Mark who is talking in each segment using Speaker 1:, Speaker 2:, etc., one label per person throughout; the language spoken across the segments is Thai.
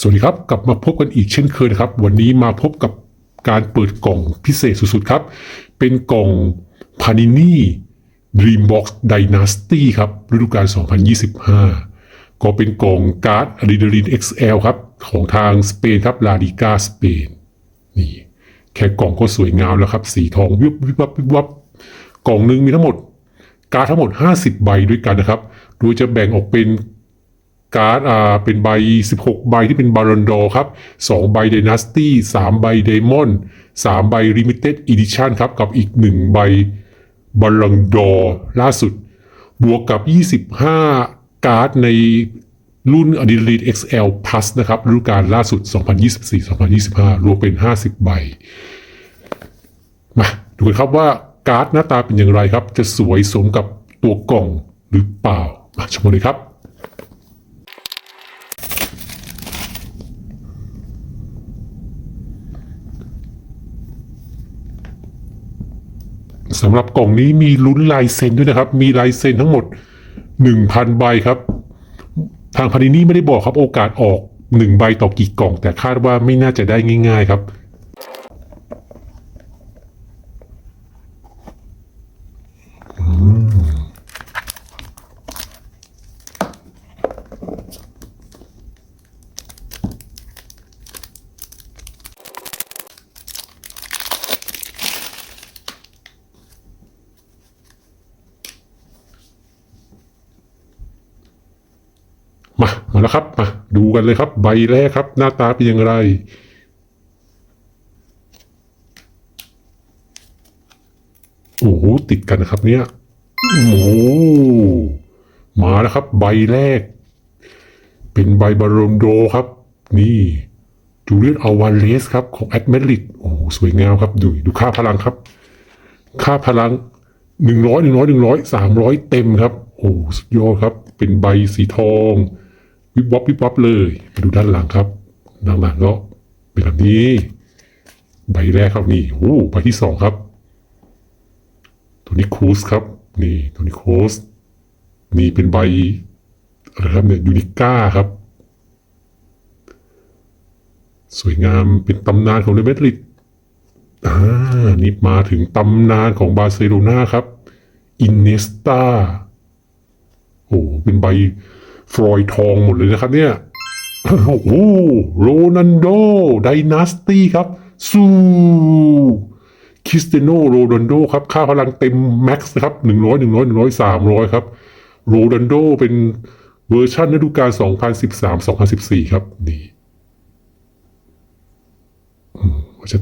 Speaker 1: สวัสดีครับ กลับมาพบกันอีกเช่นเคยนะครับ วันนี้มาพบกับการเปิดกล่องพิเศษสุดๆครับ เป็นกล่อง Panini Dreambox Dynasty ครับฤดูกาล 2025 ก็เป็นกล่องการ์ด Adrenaline XL ครับ ของทางสเปนครับลาลิกาสเปนนี่แค่กล่องก็สวยงามแล้วครับ สีทองวิบวิบวับวิบวับกล่องหนึ่งมีทั้งหมด การ์ดทั้งหมด 50 ใบด้วยกันนะครับ โดยจะแบ่งออกเป็น การ์ดอ่าเป็นใบ 16 ใบที่เป็นบาลอนดอครับ2ใบ d ดนัสตี้3ใบเดมอน3ใบ Limited Edition ครับกับอีก 1 ใบบาลอนดอล่าสุด บวกกับ 25 การ์ดในรุ่น a d r e n a l i n e XL Plus นะครับฤดูกาลล่าสุด 2024-2025 รวมเป็น 50 ใบ มาดูกันครับว่าการ์ดหน้าตาเป็นอย่างไรครับ จะสวยสมกับตัวกล่องหรือเปล่า มาชมกันเลยครับ สำหรับกล่องนี้มีลุ้นลายเซ็นด้วยนะครับ มีลายเซ็นทั้งหมด 1,000 ใบครับ ทางพานินี่ไม่ได้บอกครับโอกาสออก 1 ใบต่อกี่กล่อง แต่คาดว่าไม่น่าจะได้ง่าย ๆ ครับ มามาแล้วครับมาดูกันเลยครับ ใบแรกครับ หน้าตาเป็นอย่างไร โอ้โหติดกันนะครับ เนี่ยโอ้โหมาแล้วครับ ใบแรก เป็นใบบารมโดครับ นี่จูเลียนอาวาเลสครับ ของแอดเมริกโอ้โหสวยงามครับ ดูดูค่าพลังครับ ค่าพลังหนึ่งร้อยหนึ่งร้อยหนึ่งร้อยสามร้อยเต็มครับ โอ้สุดยอดครับ เป็นใบสีทอง วิบวับวิบวับเลยมาดูด้านหลังครับด้านหลังก็เป็นแบบนี้ ใบแรกครับนี่โอ้ใบที่สองครับ ตัวนี้คูสครับ นี่ตัวนี้โคสนี่เป็นใบอะไรครับเนี่ยยูนิก้าครับ สวยงามเป็นตำนานของเรอัลมาดริดอ่านี่มาถึงตำนานของบาร์เซโลนาครับอินเนสตาโอ้เป็นใบ ฟลอยทองหมดเลยนะครับเนี่ย โอ้โหโรนันโดไดนาสตี้ครับซูคริสเตโนโรนันโดครับ ค่าพลังเต็มแม็กซ์นะครับหนึ่งร้อยหนึ่งร้อยหนึ่งร้อยสามร้อยครับ โรนันโดเป็นเวอร์ชันฤดูกาลสองพันสิบสามสองพันสิบสี่ครับ นี่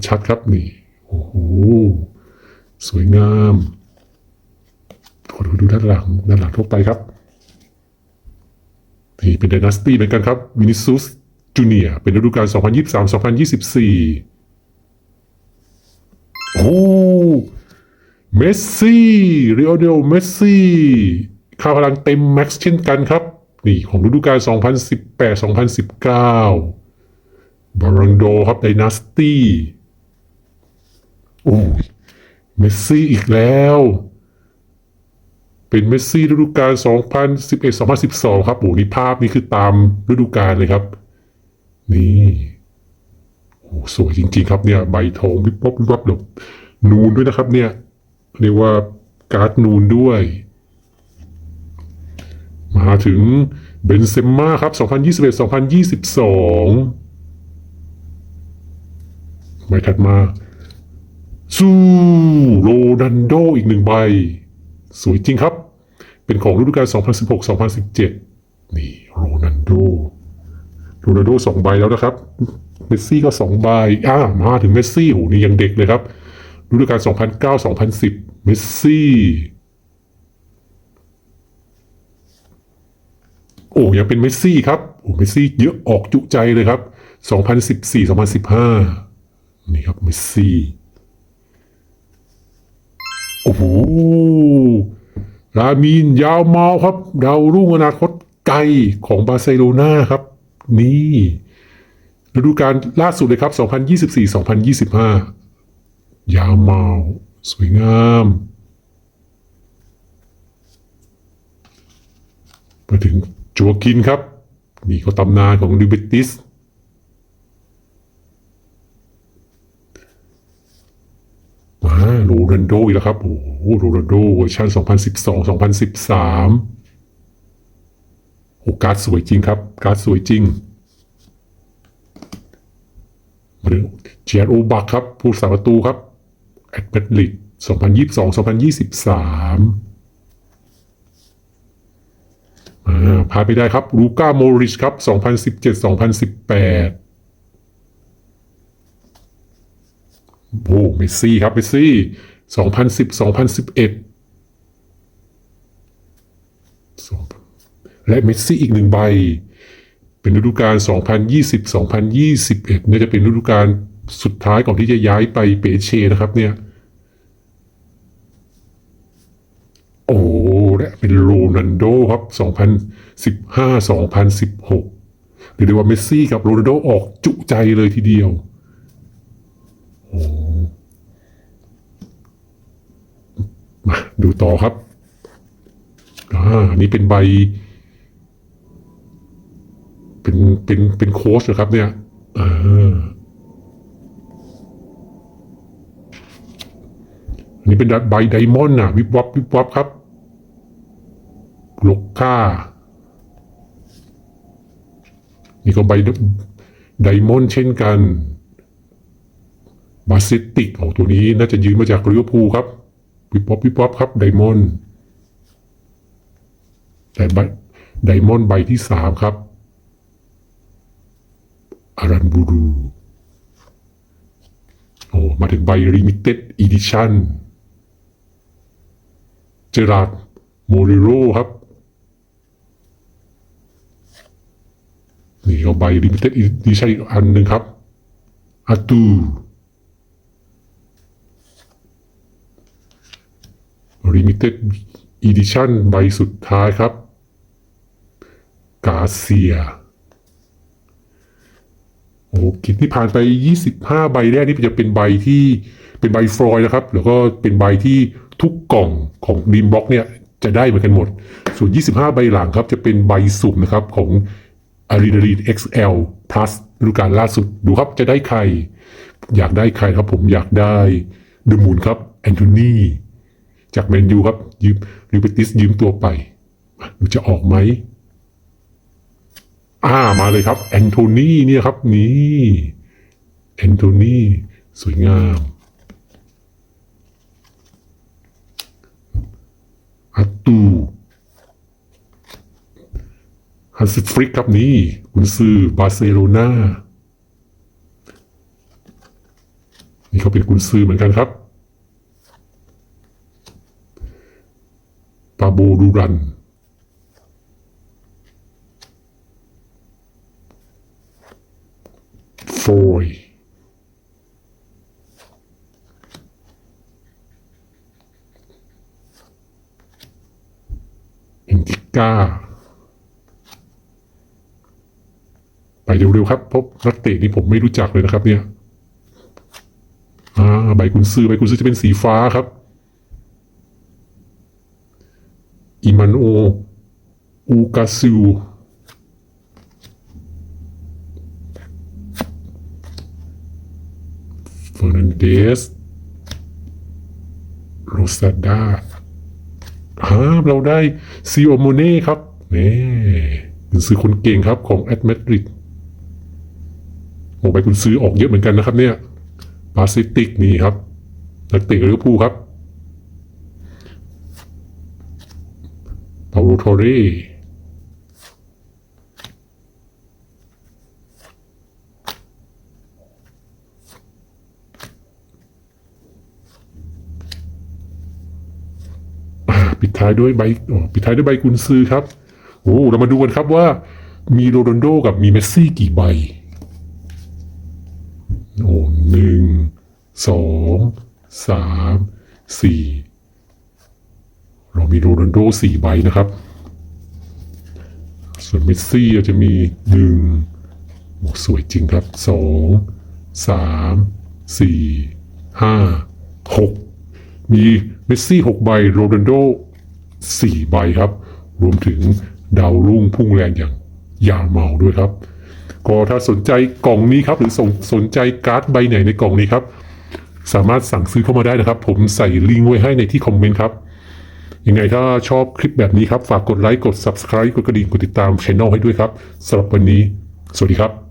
Speaker 1: ชัดๆครับนี่โอ้โหสวยงามขอดูดูด้านหลังด้านหลังทั่วไปครับ นี่เป็นดนาสตี้เหมือนกันครับวินิซุสจูเนียเป็นฤดูกาล 2023-2024 โอ้เมสซี่เรอัลเดลเมสซี่ค่าพลังเต็มแม็กซ์เช่นกันครับ นี่ของฤดูกาล 2018-2019 บารังโดครับไดนาสตี้โอ้เมสซี่อีกแล้ว เป็นเมสซี่ฤดูกาล 2011-2012 ครับโอ้นี่ภาพนี่คือตามฤดูกาลเลยครับ นี่โอ้สวยจริง ๆ ครับเนี่ย ใบทองวิบวับวิบวับแบบนูนด้วยนะครับ เนี่ย เรียกว่าการ์ดนูนด้วย มาถึงเบนเซมม่าครับ 2021-2022 ใบถัดมาซูโรนันโดอีกหนึ่งใบ สวยจริงครับ เป็นของฤดูกาล 2016-2017 นี่โรนันโดโรนันโดสองใบแล้วนะครับ เมสซี่ก็สองใบอ่ามาถึงเมสซี่โหนี่ยังเด็กเลยครับฤดูกาล 2009-2010 เมสซี่โอ้ยังเป็นเมสซี่ครับโอ้เมสซี่เยอะออกจุใจเลยครับ 2014-2015 นี่ครับเมสซี่ โอ้โห รามีนยาวเมาครับ ดาวรุ่งอนาคตไกลของบาร์เซโลนาครับ นี่ฤดูกาลล่าสุดเลยครับ 2024-2025 ยาวเมา สวยงามมาถึงจัวกินครับ นี่ก็ตำนานของลิเบติส อ่า โรนัลโดอีกแล้วครับ โอ้โหโรนัลโดเวอร์ชัน2012 2013 โอ้การ์ดสวยจริงครับ การ์ดสวยจริงมาดูเจียโอบักครับ ผู้สาประตูครับ แอดเมดลิด2022 2023พาไปได้ครับ ลูก้าโมริชครับ 2017 2018 โอ้เมสซี่ครับเมสซี่สองพันสิบสองพันสิบเอ็ดและเมสซี่อีกหนึ่งใบ เป็นฤดูกาล2020 2021นี่ยจะเป็นฤดูกาลสุดท้ายก่อนที่จะย้ายไปเปเช่นะครับเนี่ย โอ้และเป็นโรนัลโดครับ 2015 2016เรียกได้ว่าเมสซี่กับโรนัลโดออกจุใจเลยทีเดียวมา ดูต่อครับ อ่า นี่เป็นใบ เป็นเป็นเป็นโค้ชนะครับ เนี่ย อ่าอันนี้เป็นใบไดมอนด์นะวิบวับวิบวับครับลกค่า นี่ก็ใบไดมอนด์เช่นกันบาซิติกของตัวนี้น่าจะยืมมาจากลิเวอร์พูลครับ วิปป๊อปวิปป๊อปครับไดมอนด์แต่ใบไดมอนด์ใบที่สามครับอารันบูรูโอ้มาถึงใบ Limited Edition เจอราร์ดโมริโรครับ นี่ก็ใบ Limited Edition อีกอันหนึ่งครับอาตู Limited Edition ใบสุดท้ายครับ กาเซีย โอ้กิจที่ผ่านไป 25 ใบแรกนี่จะเป็นใบที่เป็นใบฟรอยนะครับ แล้วก็เป็นใบที่ทุกกล่องของดีมบ็อกเนี่ยจะได้เหมือนกันหมด ส่วน 25 ใบหลังครับ จะเป็นใบสุ่มนะครับของ a r e n a l i n XL Plus ฤดูกาลล่าสุด ดูครับจะได้ใคร อยากได้ใครครับผมอยากได้เดมูนครับ แอนโทนี จากแมนยูครับ ยืมลิเบติสยืมตัวไปดูจะออกไหมอ่ามาเลยครับ แอนโทนีเนี่ยครับ นี่แอนโทนีสวยงามอัตตูฮันสฟริกครับนี่คุณซื้อบาร์เซโลนานี่เขาเป็นกุนซือเหมือนกันครับ ปา โบดูรัน โฟยอินทิก้า ไปเร็วๆครับเพราะนักเตะนี่ผมไม่รู้จักเลยนะครับเนี่ย อ่า ใบกุนซือใบกุนซือจะเป็นสีฟ้าครับ อิมันโออูกาซิวเฟอร์นันเดสโรซาดาฮ่าเราได้ซิโอโมเน่ครับนี่เป็นซื้อคนเก่งครับของแอดเมดริดโอ้ไปคุณซื้อออกเยอะเหมือนกันนะครับเนี่ยปาซิติกนี่ครับนักเตะลิเวอร์พูลครับ เปาโลทอเร่อ่าปิดท้ายด้วยใบปิดท้ายด้วยใบกุนซือครับ โอ้เรามาดูกันครับว่า มีโรนัลโดกับมีเมสซี่กี่ใบ โอ้หนึ่งสองสามสี่ มีโรนัลโดสี่ใบนะครับ ส่วนเมสซี่จะมีหนึ่งโอ้สวยจริงครับสองสามสี่ห้าหกมีเมสซี่หกใบโรนัลโดสี่ใบครับ รวมถึงดาวรุ่งพุ่งแรงอย่างยาเมาด้วยครับ ก็ถ้าสนใจกล่องนี้ครับ หรือสนสนใจการ์ดใบไหนในกล่องนี้ครับ สามารถสั่งซื้อเข้ามาได้นะครับ ผมใส่ลิงก์ไว้ให้ในที่คอมเมนต์ครับ ยังไงถ้าชอบคลิปแบบนี้ครับ ฝากกดไลค์ กด Subscribe กดกระดิ่ง กดติดตามช่องให้ด้วยครับสำหรับวันนี้ สวัสดีครับ